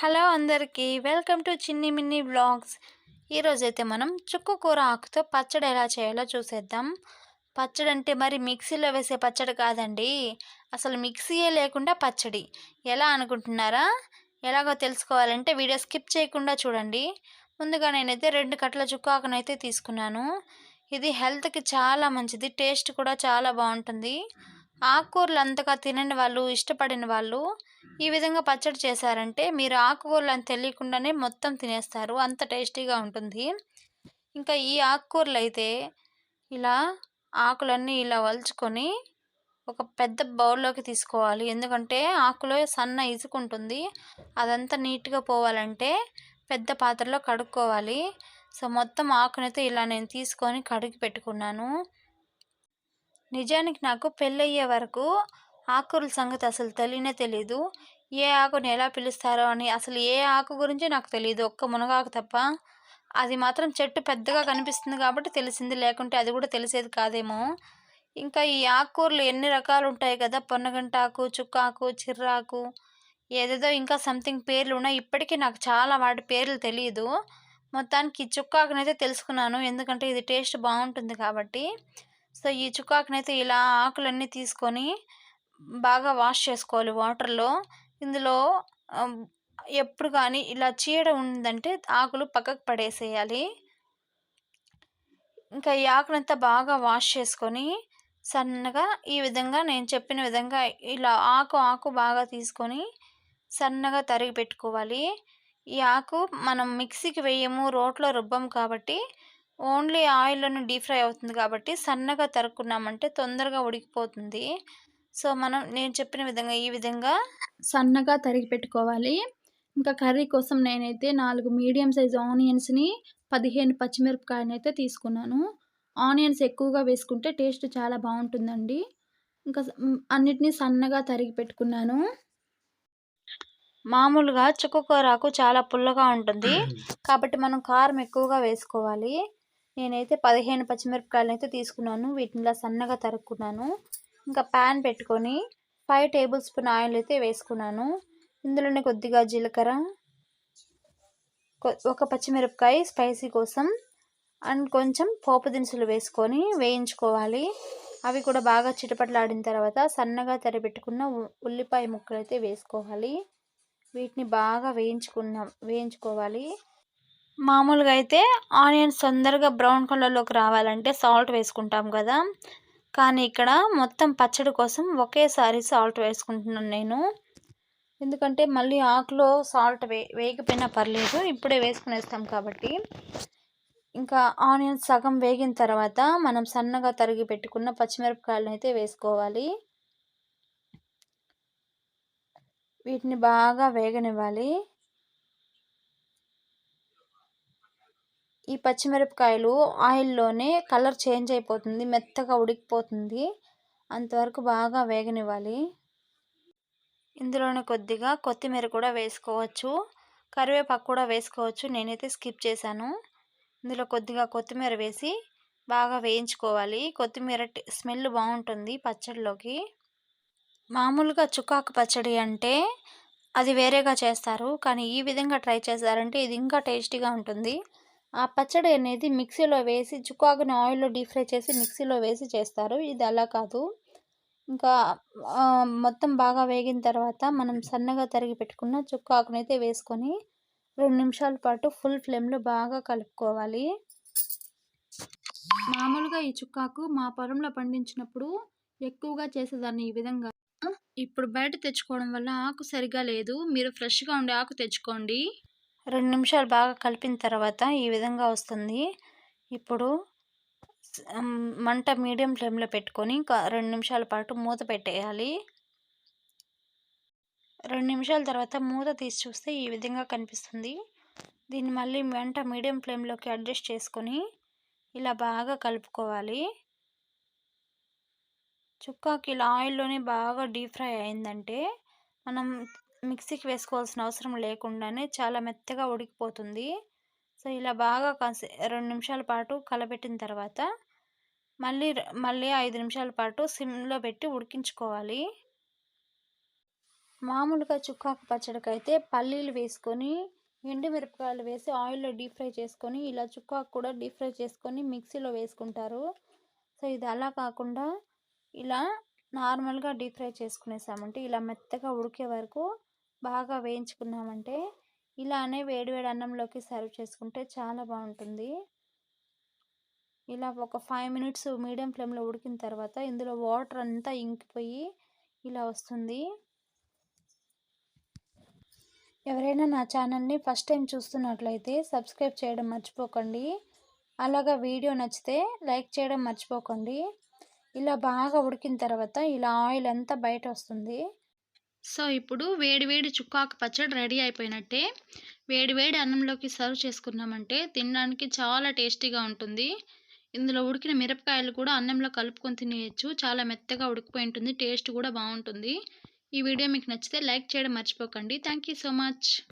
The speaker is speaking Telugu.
హలో అందరికీ వెల్కమ్ టు చిన్ని మిన్ని వ్లాగ్స్. ఈరోజైతే మనం చుక్కు కూర ఆకుతో పచ్చడి ఎలా చేయాలో చూసేద్దాం. పచ్చడి అంటే మరి మిక్సీలో వేసే పచ్చడి కాదండి. అసలు మిక్సీయే లేకుండా పచ్చడి. ఎలా అనుకుంటున్నారా? ఎలాగో తెలుసుకోవాలంటే వీడియో స్కిప్ చేయకుండా చూడండి. ముందుగా నేనైతే రెండు కట్టల చుక్కు ఆకునైతే తీసుకున్నాను. ఇది హెల్త్కి చాలా మంచిది టేస్ట్ కూడా చాలా బాగుంటుంది. ఆకుకూరలు అంతగా తినని వాళ్ళు ఇష్టపడిన వాళ్ళు ఈ విధంగా పచ్చడి చేశారంటే మీరు ఆకుకూరలు అని తెలియకుండానే మొత్తం తినేస్తారు. అంత టేస్టీగా ఉంటుంది. ఇంకా ఈ ఆకుకూరలు అయితే ఇలా ఆకులన్నీ ఇలా వలుచుకొని ఒక పెద్ద బౌల్లోకి తీసుకోవాలి. ఎందుకంటే ఆకులో సన్న ఇసుకుంటుంది. అదంతా నీట్గా పోవాలంటే పెద్ద పాత్రలో కడుక్కోవాలి. సో మొత్తం ఆకునైతే ఇలా నేను తీసుకొని కడిగి పెట్టుకున్నాను. నిజానికి నాకు పెళ్ళయ్యే వరకు ఆకుకూరల సంగతి అసలు తెలియనే తెలీదు. ఏ ఆకుని ఎలా పిలుస్తారో అని అసలు ఏ ఆకు గురించి నాకు తెలియదు ఒక్క మునగాకు తప్ప. అది మాత్రం చెట్టు పెద్దగా కనిపిస్తుంది కాబట్టి తెలిసింది. లేకుంటే అది కూడా తెలిసేది కాదేమో. ఇంకా ఈ ఆకుకూరలు ఎన్ని రకాలు ఉంటాయి కదా? పొన్నగంటాకు చుక్కాకు చిర్రాకు ఏదేదో ఇంకా సంథింగ్ పేర్లు ఉన్నాయి. ఇప్పటికీ నాకు చాలా వాటి పేర్లు తెలియదు మొత్తానికి చుక్కాకునైతే తెలుసుకున్నాను. ఎందుకంటే ఇది టేస్ట్ బాగుంటుంది కాబట్టి. సో ఈ చుక్కాకునైతే ఇలా ఆకులన్నీ తీసుకొని బాగా వాష్ చేసుకోవాలి వాటర్లో. ఇందులో ఎప్పుడు కానీ ఇలా చీడ ఉందంటే ఆకులు పక్కకు పడేసేయాలి. ఇంకా ఈ ఆకునంతా బాగా వాష్ చేసుకొని సన్నగా ఈ విధంగా నేను చెప్పిన విధంగా ఇలా ఆకు ఆకు బాగా తీసుకొని సన్నగా తరిగి పెట్టుకోవాలి. ఈ ఆకు మనం మిక్సీకి వేయము రోట్లో రుబ్బం కాబట్టి ఓన్లీ ఆయిల్లోనే డీప్ ఫ్రై అవుతుంది కాబట్టి సన్నగా తరుక్కున్నామంటే తొందరగా ఉడికిపోతుంది. సో మనం నేను చెప్పిన విధంగా ఈ విధంగా సన్నగా తరిగి పెట్టుకోవాలి. ఇంకా కర్రీ కోసం నేనైతే నాలుగు మీడియం సైజ్ ఆనియన్స్ని పదిహేను పచ్చిమిరపకాయని అయితే తీసుకున్నాను. ఆనియన్స్ ఎక్కువగా వేసుకుంటే టేస్ట్ చాలా బాగుంటుందండి. ఇంకా అన్నిటినీ సన్నగా తరిగి పెట్టుకున్నాను. మామూలుగా చుక్కకూరాకు చాలా పుల్లగా ఉంటుంది. కాబట్టి మనం కారం ఎక్కువగా వేసుకోవాలి. నేనైతే పదిహేను పచ్చిమిరపకాయలు అయితే తీసుకున్నాను. వీటిని సన్నగా తరుక్కున్నాను. ఇంకా ప్యాన్ పెట్టుకొని ఫైవ్ టేబుల్ స్పూన్ ఆయిల్ అయితే వేసుకున్నాను. ఇందులోనే కొద్దిగా జీలకర్ర ఒక పచ్చిమిరపకాయ స్పైసీ కోసం అండ్ కొంచెం పోపు దినుసులు వేసుకొని వేయించుకోవాలి. అవి కూడా బాగా చిటపట్లాడిన తర్వాత సన్నగా తరిపెట్టుకున్న ఉల్లిపాయ ముక్కలు అయితే వేసుకోవాలి. వీటిని బాగా వేయించుకున్నాం వేయించుకోవాలి. మామూలుగా అయితే ఆనియన్స్ తొందరగా బ్రౌన్ కలర్లోకి రావాలంటే సాల్ట్ వేసుకుంటాం కదా. కానీ ఇక్కడ మొత్తం పచ్చడి కోసం ఒకేసారి సాల్ట్ వేసుకుంటున్నాను నేను. ఎందుకంటే మళ్ళీ ఆకులో సాల్ట్ వే వేయకపోయినా పర్లేదు ఇప్పుడే వేసుకునేస్తాం కాబట్టి. ఇంకా ఆనియన్స్ సగం వేగిన తర్వాత మనం సన్నగా తరిగి పెట్టుకున్న పచ్చిమిరపకాయలను అయితే వేసుకోవాలి. వీటిని బాగా వేగనివ్వాలి. పచ్చిమిరపకాయలు ఆయిల్లోనే కలర్ చేంజ్ అయిపోతుంది మెత్తగా ఉడికిపోతుంది. అంతవరకు బాగా వేగనివ్వాలి. ఇందులోనే కొద్దిగా కొత్తిమీర కూడా వేసుకోవచ్చు. కరివేపాకు కూడా వేసుకోవచ్చు. నేనైతే స్కిప్ చేశాను. ఇందులో కొద్దిగా కొత్తిమీర వేసి బాగా వేయించుకోవాలి. కొత్తిమీర స్మెల్ బాగుంటుంది పచ్చడిలోకి. మామూలుగా చుక్కాకు పచ్చడి అంటే అది వేరేగా చేస్తారు. కానీ ఈ విధంగా ట్రై చేశారంటే ఇది ఇంకా టేస్టీగా ఉంటుంది. ఆ పచ్చడి అనేది మిక్సీలో వేసి చుక్కాకుని ఆయిల్లో డీప్ ఫ్రై చేసి మిక్సీలో వేసి చేస్తారు. ఇది అలా కాదు. ఇంకా మొత్తం బాగా వేగిన తర్వాత మనం సన్నగా తరిగి పెట్టుకున్న చుక్కాకుని అయితే వేసుకొని రెండు నిమిషాల పాటు ఫుల్ ఫ్లేమ్లో బాగా కలుపుకోవాలి. మామూలుగా ఈ చుక్కాకు మా పొలంలో పండించినప్పుడు ఎక్కువగా చేసేదాన్ని ఈ విధంగా. ఇప్పుడు బయట తెచ్చుకోవడం వల్ల ఆకు సరిగా లేదు. మీరు ఫ్రెష్గా ఉండే ఆకు తెచ్చుకోండి. రెండు నిమిషాలు బాగా కలిపిన తర్వాత ఈ విధంగా వస్తుంది. ఇప్పుడు మంట మీడియం ఫ్లేమ్లో పెట్టుకొని ఇంకా రెండు నిమిషాల పాటు మూత పెట్టేయాలి. రెండు నిమిషాల తర్వాత మూత తీసి చూస్తే ఈ విధంగా కనిపిస్తుంది. దీన్ని మళ్ళీ మంట మీడియం ఫ్లేమ్లోకి అడ్జస్ట్ చేసుకొని ఇలా బాగా కలుపుకోవాలి. చుక్కాకి ఇలా ఆయిల్లోనే బాగా డీప్ ఫ్రై అయిందంటే మనం మిక్సీకి వేసుకోవాల్సిన అవసరం లేకుండానే చాలా మెత్తగా ఉడికిపోతుంది. సో ఇలా బాగా కాసే రెండు నిమిషాల పాటు కలబెట్టిన తర్వాత మళ్ళీ మళ్ళీ ఐదు నిమిషాల పాటు సిమ్లో పెట్టి ఉడికించుకోవాలి. మామూలుగా చుక్కాకు పచ్చడికైతే పల్లీలు వేసుకొని ఎండుమిరపకాయలు వేసి ఆయిల్లో డీప్ ఫ్రై చేసుకొని ఇలా చుక్కాకు కూడా డీప్ ఫ్రై చేసుకొని మిక్సీలో వేసుకుంటారు. సో ఇది అలా కాకుండా ఇలా నార్మల్గా డీప్ ఫ్రై చేసుకునేసామంటే ఇలా మెత్తగా ఉడికే వరకు బాగా వేయించుకున్నామంటే ఇలానే వేడివేడి అన్నంలోకి సర్వ్ చేసుకుంటే చాలా బాగుంటుంది. ఇలా ఒక ఫైవ్ మినిట్స్ మీడియం ఫ్లేమ్లో ఉడికిన తర్వాత ఇందులో వాటర్ అంతా ఇంకిపోయి ఇలా వస్తుంది. ఎవరైనా నా ఛానల్ని ఫస్ట్ టైం చూస్తున్నట్లయితే సబ్స్క్రైబ్ చేయడం మర్చిపోకండి. అలాగా వీడియో నచ్చితే లైక్ చేయడం మర్చిపోకండి. ఇలా బాగా ఉడికిన తర్వాత ఇలా ఆయిల్ అంతా బయట వస్తుంది. సో ఇప్పుడు వేడివేడి చుక్కాకు పచ్చడి రెడీ అయిపోయినట్టే వేడివేడి అన్నంలోకి సర్వ్ చేసుకున్నామంటే తినడానికి చాలా టేస్టీగా ఉంటుంది. ఇందులో ఉడికిన మిరపకాయలు కూడా అన్నంలో కలుపుకొని తినేయచ్చు. చాలా మెత్తగా ఉడికిపోయి ఉంటుంది. టేస్ట్ కూడా బాగుంటుంది. ఈ వీడియో మీకు నచ్చితే లైక్ చేయడం మర్చిపోకండి. Thank you so much.